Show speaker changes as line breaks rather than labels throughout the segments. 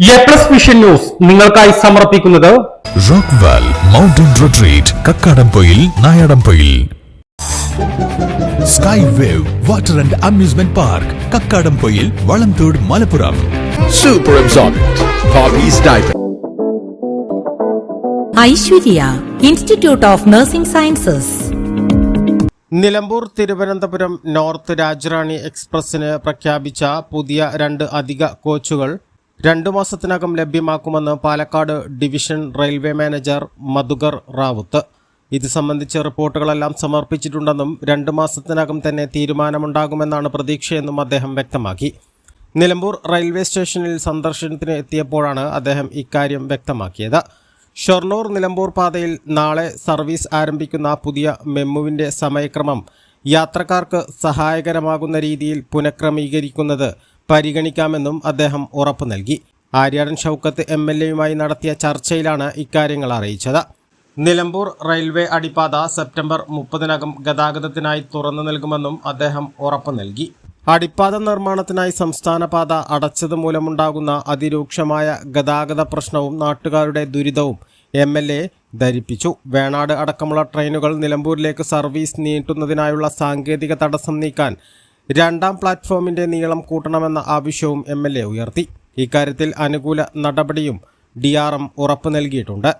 A plus vision news നിങ്ങൾക്കായി സമർപ്പിക്കുന്നത്
Rockwell mountain retreat Kakkadampoyil Nayadampoyil. Sky wave water and amusement park Kakkadampoyil Valamthode Malappuram.
Super.
Aishwarya institute of nursing sciences
Nilambur Thiruvananthapuram north Rajarani എക്സ്പ്രസിന് പ്രഖ്യാപിച്ച പുതിയ രണ്ട് അധിക കോച്ചുകൾ രണ്ടു മാസത്തിനകം ലഭ്യമാക്കുമെന്ന് Palakkad division railway manager Madhukar Rauth. ഇത് സംബന്ധിച്ച് റിപ്പോർട്ടുകളെല്ലാം സമർപ്പിച്ചിട്ടുണ്ടെന്നും രണ്ട് മാസത്തിനകം തന്നെ തീരുമാനമുണ്ടാകുമെന്നാണ് പ്രതീക്ഷയെന്നും അദ്ദേഹം വ്യക്തമാക്കി. നിലമ്പൂർ റെയിൽവേ സ്റ്റേഷനിൽ സന്ദർശനത്തിന് എത്തിയപ്പോഴാണ് അദ്ദേഹം ഇക്കാര്യം വ്യക്തമാക്കിയത്. ഷൊർണൂർ നിലമ്പൂർ പാതയിൽ നാളെ സർവീസ് ആരംഭിക്കുന്ന പുതിയ മെമ്മുവിന്റെ സമയക്രമം യാത്രക്കാർക്ക് സഹായകരമാകുന്ന രീതിയിൽ പുനഃക്രമീകരിക്കുന്നത് പരിഗണിക്കാമെന്നും അദ്ദേഹം ഉറപ്പു നൽകി. ആര്യാടൻ ഷൗക്കത്ത് എം എൽ എയുമായി നടത്തിയ ചർച്ചയിലാണ് ഇക്കാര്യങ്ങൾ അറിയിച്ചത്. നിലമ്പൂർ റെയിൽവേ അടിപ്പാത സെപ്റ്റംബർ മുപ്പതിനകം ഗതാഗതത്തിനായി തുറന്നു നൽകുമെന്നും അദ്ദേഹം ഉറപ്പു നൽകി. അടിപ്പാത നിർമ്മാണത്തിനായി സംസ്ഥാന പാത അടച്ചത് മൂലമുണ്ടാകുന്ന അതിരൂക്ഷമായ ഗതാഗത പ്രശ്നവും നാട്ടുകാരുടെ ദുരിതവും എം എൽ എ ധരിപ്പിച്ചു. വേണാട് അടക്കമുള്ള ട്രെയിനുകൾ നിലമ്പൂരിലേക്ക് സർവീസ് നീട്ടുന്നതിനായുള്ള സാങ്കേതിക തടസ്സം നീക്കാൻ രണ്ടാം പ്ലാറ്റ്ഫോമിന്റെ നീളം കൂട്ടണമെന്ന ആവശ്യവും എം എൽ എ ഉയർത്തി. ഇക്കാര്യത്തിൽ അനുകൂല നടപടിയും ഡി ആർ എം ഉറപ്പു നൽകിയിട്ടുണ്ട്.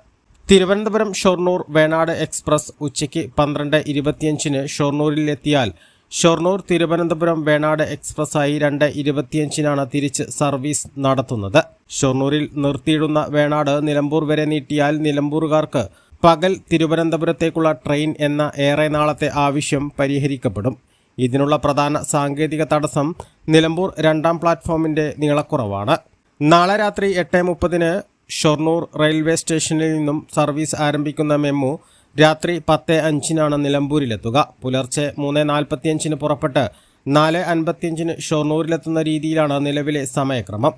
തിരുവനന്തപുരം ഷൊർണൂർ വേണാട് എക്സ്പ്രസ് ഉച്ചയ്ക്ക് പന്ത്രണ്ട് ഇരുപത്തിയഞ്ചിന് ഷൊർണൂരിലെത്തിയാൽ ഷൊർണൂർ തിരുവനന്തപുരം വേണാട് എക്സ്പ്രസ് ആയി രണ്ട് ഇരുപത്തിയഞ്ചിനാണ് തിരിച്ച് സർവീസ് നടത്തുന്നത്. ഷൊർണൂരിൽ നിർത്തിയിടുന്ന വേണാട് നിലമ്പൂർ വരെ നീട്ടിയാൽ നിലമ്പൂറുകാർക്ക് പകൽ തിരുവനന്തപുരത്തേക്കുള്ള ട്രെയിൻ എന്ന ഏറെ നാളത്തെ ആവശ്യം പരിഹരിക്കപ്പെടും. ഇതിനുള്ള പ്രധാന സാങ്കേതിക തടസ്സം നിലമ്പൂർ രണ്ടാം പ്ലാറ്റ്ഫോമിന്റെ നീളക്കുറവാണ്. നാളെ രാത്രി എട്ട് മുപ്പതിന് ഷൊർണൂർ റെയിൽവേ സ്റ്റേഷനിൽ നിന്നും സർവീസ് ആരംഭിക്കുന്ന മെമ്മു രാത്രി പത്ത് അഞ്ചിനാണ് നിലമ്പൂരിലെത്തുക. പുലർച്ചെ മൂന്ന് നാൽപ്പത്തിയഞ്ചിന് പുറപ്പെട്ട് നാല് അൻപത്തിയഞ്ചിന് ഷൊർണൂരിലെത്തുന്ന രീതിയിലാണ് നിലവിലെ സമയക്രമം.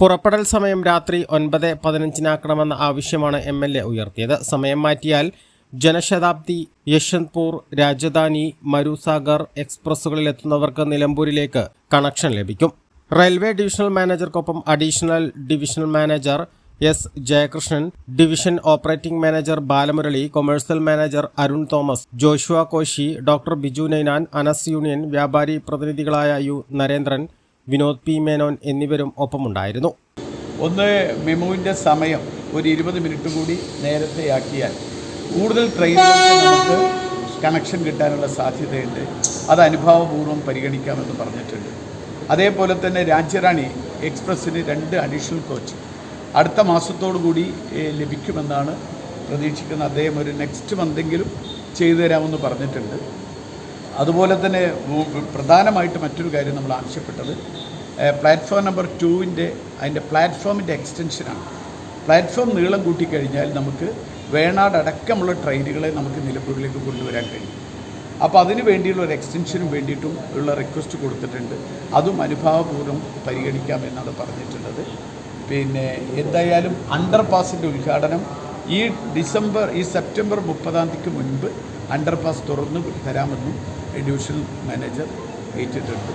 പുറപ്പെടൽ സമയം രാത്രി ഒൻപത് പതിനഞ്ചിനാക്കണമെന്ന ആവശ്യമാണ് എം എൽ എ ഉയർത്തിയത്. സമയം മാറ്റിയാൽ ജനശതാബ്ദി യശ്വന്ത്പൂർ രാജധാനി മരുസാഗർ എക്സ്പ്രസ്സുകളിൽ എത്തുന്നവർക്ക് നിലമ്പൂരിലേക്ക് കണക്ഷൻ ലഭിക്കും. Railway divisional മാനേജർക്കൊപ്പം additional divisional manager S Jayakrishnan division operating manager Balamurali commercial manager Arun Thomas Joshua Koshy doctor Biju Ninan Anas union വ്യാപാരി പ്രതിനിധികളായ യു നരേന്ദ്രൻ വിനോദ് പി മേനോൻ എന്നിവരും ഒപ്പമുണ്ടായിരുന്നു.
ഒന്ന് മെമുവിന്റെ സമയം ഒരു ഇരുപത് മിനിറ്റ് കൂടി നേരത്തെ ആക്കിയാൽ കൂടുതൽ ട്രെയിനുകൾക്ക് നമുക്ക് കണക്ഷൻ കിട്ടാനുള്ള സാധ്യതയുണ്ട്. അത് അനുഭാവപൂർവം പരിഗണിക്കാമെന്ന് പറഞ്ഞിട്ടുണ്ട്. അതേപോലെ തന്നെ രാജ്യറാണി എക്സ്പ്രസ്സിന് രണ്ട് അഡീഷണൽ കോച്ച് അടുത്ത മാസത്തോടു കൂടി ലഭിക്കുമെന്നാണ് പ്രതീക്ഷിക്കുന്നത് അദ്ദേഹം ഒരു നെക്സ്റ്റ് മന്തെങ്കിലും ചെയ്തു തരാമെന്ന് പറഞ്ഞിട്ടുണ്ട്. അതുപോലെ തന്നെ പ്രധാനമായിട്ട് മറ്റൊരു കാര്യം നമ്മൾ ആവശ്യപ്പെട്ടത് പ്ലാറ്റ്ഫോം നമ്പർ ടുവിന്റെ അതിന്റെ പ്ലാറ്റ്ഫോമിന്റെ എക്സ്റ്റൻഷനാണ് പ്ലാറ്റ്ഫോം നീളം കൂട്ടിക്കഴിഞ്ഞാൽ നമുക്ക് വേണാട് അടക്കമുള്ള ട്രെയിനുകളെ നമുക്ക് നിലമ്പൂരിലേക്ക് കൊണ്ടുവരാൻ കഴിയും. അപ്പോൾ അതിന് വേണ്ടിയുള്ള ഒരു എക്സ്റ്റൻഷനും വേണ്ടിയിട്ടും ഉള്ള റിക്വസ്റ്റ് കൊടുത്തിട്ടുണ്ട്. അതും അനുഭാവപൂർവം പരിഗണിക്കാമെന്നാണ് പറഞ്ഞിട്ടുള്ളത്. പിന്നെ എന്തായാലും അണ്ടർ പാസിന്റെ ഉദ്ഘാടനം ഈ ഡിസംബർ ഈ സെപ്റ്റംബർ മുപ്പതാം തീയതിക്ക് മുൻപ് അണ്ടർ പാസ് തുറന്ന് തരാമെന്നും ഡിവിഷണൽ മാനേജർ ഏറ്റിട്ടുണ്ട്.